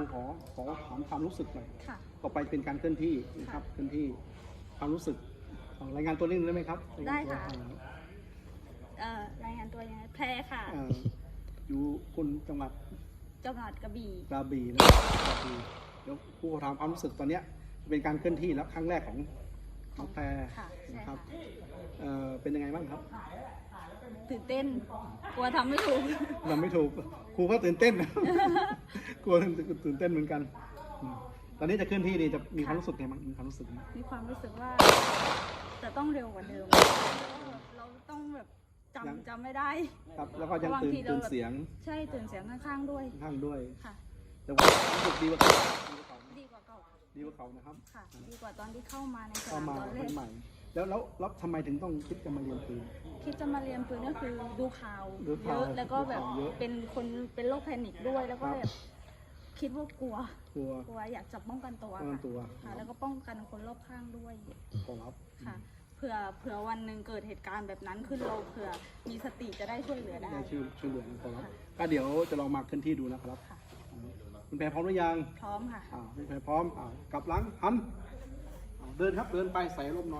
รูขอขอถามความรู้สึกหน่อยค่ะ ต่อไปเป็นการเคลื่อนที่นะครับเคลื่อนที่ความรู้สึกอ่ารายงานตัวนิดนึงได้ไหมครับได้ค่ะ รายงานตัวเอ่อรายงานตัวยังไงแพรค่ะ เอ่ออยู่คุณจังหวัดจังหวัดกระบี่ กระบี่นะครับกระบี่เดี๋ยวครูขอถามความรู้สึกตอนเนี้ยเป็นการเคลื่อนที่แล้วครั้งแรกของของแพรค่ะใช่นะคค่ะ รับเอ่อเป็นยังไงบ้างครับตื่นเต้น กลัวทำไม่ถูก เราไม่ถูกครูก็ตื่นเต้นนะ กลัวตื่นเต้นเหมือนกันอืมตอนนี้จะเคลื่อนที่นี่จะมีความรู้สึกไงบ้างมีความรู้สึกไหมมีความรู้สึกว่าจะต้องเร็วกว่าเดิม เราต้องแบบจำจำไม่ได้ ครับ แล้วก็ยังบางตื่นทีเราตื่นเสียงใช่ตื่นเสียงข้างๆด้วยข้างด้วย ค่ะ แต่ว่ารู้สึกดีกว่าเก่าดีกว่าเก่าดีกว่าเก่าดีกว่าเก่านะครับ ค่ะ ดีกว่าตอนที่เข้ามาในสเข้านามมาตอนแรคนกใหม่ แล้วแล้วแล้วทำไมถึงต้องคิดจะมาเรียนปืน คิดจะมาเรียนปืนก็คือดูข่าวดูเยข่าวอะแล้วก็แบบดูข่าวเยอะเป็นคนเป็นโรคแพนิคด้วยแล้วก็ครับ แบบ คิดว่ากลัว กลัวกลัวอยากจะป้องกันตัวป้องกันตัวค่ะ แล้วก็ป้องกันคนรอบข้างด้วยขอรับค่ะ เผื่อเผื่อวันหนึ่งเกิดเหตุการณ์แบบนั้นขึ้นเราเผื่อมีสติจะได้ช่วยเหลือได้ ได้ช่วยช่วยเหลือขอรับ ก็เดี๋ยวจะลองมาเคลื่อนที่ดูนะครับค่ะ คุณแพรพร้อมหรือยังพร้อมค่ะ อ่าคุณแพรพร้อมอ่ากลับหลังหันอ่าเดินครับเดินไปใส่ร่มน้อย